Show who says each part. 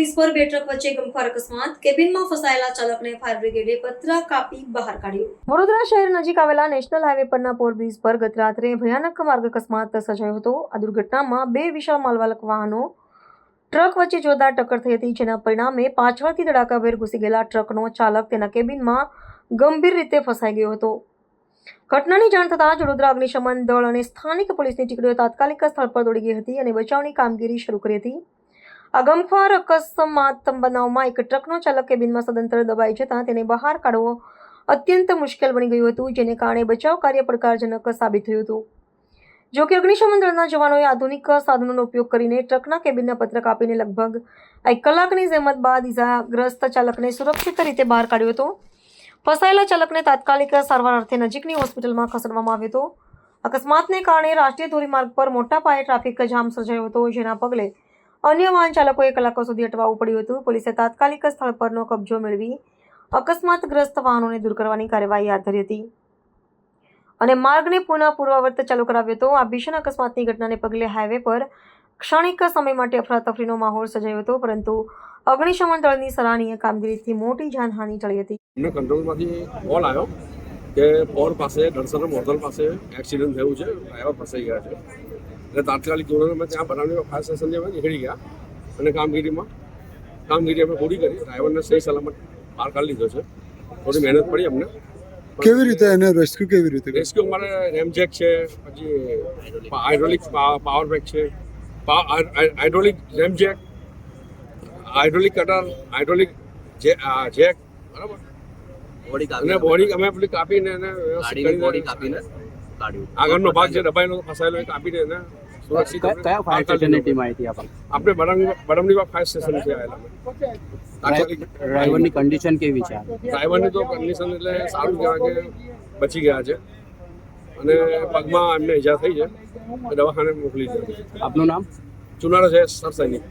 Speaker 1: Bridge પર બે વચ્ચે ગમખ્વાર અકસ્માત. કેબિનમાં ફસાયેલા ચાલકને ફાયર બ્રિગેડે પતરા કાપી બહાર કાઢ્યો. વડોદરા શહેર નજીક આવેલા નેશનલ હાઈવે પરના પોર બ્રિજ પર ગત રાત્રે ભયાનક માર્ગ અકસ્માત સર્જાયો હતો. આ દુર્ઘટનામાં બે વિશાળ માલવાહક વાહનો, ટ્રક વચ્ચે જોરદાર ટક્કર થઈ હતી, જેના પરિણામે પાછળથી ધડાકાભેર ઘૂસી ગયેલા ટ્રકનો ચાલક તેના કેબિનમાં ગંભીર રીતે ફસાઈ ગયો હતો. ઘટનાની જાણ થતાં વડોદરા અગ્નિશમન દળ અને સ્થાનિક પોલીસની ટીકડીઓ તાત્કાલિક સ્થળ પર દોડી ગઈ હતી અને બચાવની કામગીરી શરૂ કરી હતી. આ અકસ્માત બનાવમાં એક ટ્રકનો ચાલક કેબિનમાં સદંતર દબાઈ જતાં તેને બહાર કાઢવો અત્યંત મુશ્કેલ બની ગયું હતું, જેને કારણે બચાવ કાર્ય પડકારજનક સાબિત થયું હતું. જો કે અગ્નિશમન દળના જવાનોએ આધુનિક સાધનોનો ઉપયોગ કરીને ટ્રકના કેબિનના પત્ર કાપીને લગભગ એક કલાકની જહેમત બાદ ઇજાગ્રસ્ત ચાલકને સુરક્ષિત રીતે બહાર કાઢ્યો હતો. ફસાયેલા ચાલકને તાત્કાલિક સારવાર અર્થે નજીકની હોસ્પિટલમાં ખસેડવામાં આવ્યો હતો. અકસ્માતને કારણે રાષ્ટ્રીય ધોરીમાર્ગ પર મોટા પાયે ટ્રાફિક જામ સર્જાયો હતો, જેના પગલે અન્ય વાહન ચાલકોએ કલાકો સુધી અટવાવું પડ્યું હતું. પોલીસે તાત્કાલિક સ્થળ પરનો કબજો મેળવી અકસ્માતગ્રસ્ત વાહનોને દૂર કરવાની કાર્યવાહી હાથ ધરી હતી. અને માર્ગને પુનઃ પૂર્વવર્ત ચાલુ કરાવ્યો હતો. આ ભીષણ અકસ્માતની ઘટનાને પગલે હાઈવે પર ક્ષણિક સમય માટે અફરાતફરીનો માહોલ સર્જાયો હતો, પરંતુ અગ્નિશમન દળની સરાહનીય કામગીરીથી મોટી જાનહાનિ ટળી હતી.
Speaker 2: અમને કંટ્રોલમાંથી કોલ આવ્યો કે પોર પાસે દર્શન મોર્ધલ પાસે એક્સિડન્ટ થયું છે, ડ્રાઈવર ફસાઈ ગયા છે. એટલે તાત્કાલિક ધોરણે અમે ત્યાં બનાવીને ફાયર સ્ટેશન જેવા નીકળી ગયા અને કામગીરીમાં કામગીરી અમે પૂરી કરી. ડ્રાઈવરને સહી સલામત બહાર કાઢી લીધો છે. થોડી મહેનત પડી અમને.
Speaker 3: કેવી રીતે એને રેસ્ક્યુ કેવી રીતે
Speaker 2: રેસ્ક્યુ અમારે રેમજેક છે પછી હાઇડ્રોલિક પાવર બેક છે. Hydraulic ram jack hydraulic cutter hydraulic jack બરાબર?
Speaker 4: બોડી
Speaker 2: અને બોડી અમે પેલી કાપીને એને
Speaker 4: બોડી કાપીને?
Speaker 2: આગળનો ભાગ છે દબાઈનો ફસાયેલો એ કાપીને એને સુરક્ષિત
Speaker 5: કયા ફાયર સ્ટેશનની ટીમ આવી હતી આપણને
Speaker 2: આપણે બડંગ બડમડી ફાયર સ્ટેશન છે આવેલા
Speaker 5: ડ્રાઈવરની કન્ડિશન કેવી છે?
Speaker 2: ડ્રાઈવરની તો કન્ડિશન એટલે સારું કહેવાય કે બચી ગયા છે. અને પગમાં એમને ઈજા થઈ છે દવાખાને મોકલી છે.
Speaker 5: આપનું નામ?
Speaker 2: ચુનારા છે સરસૈનિક.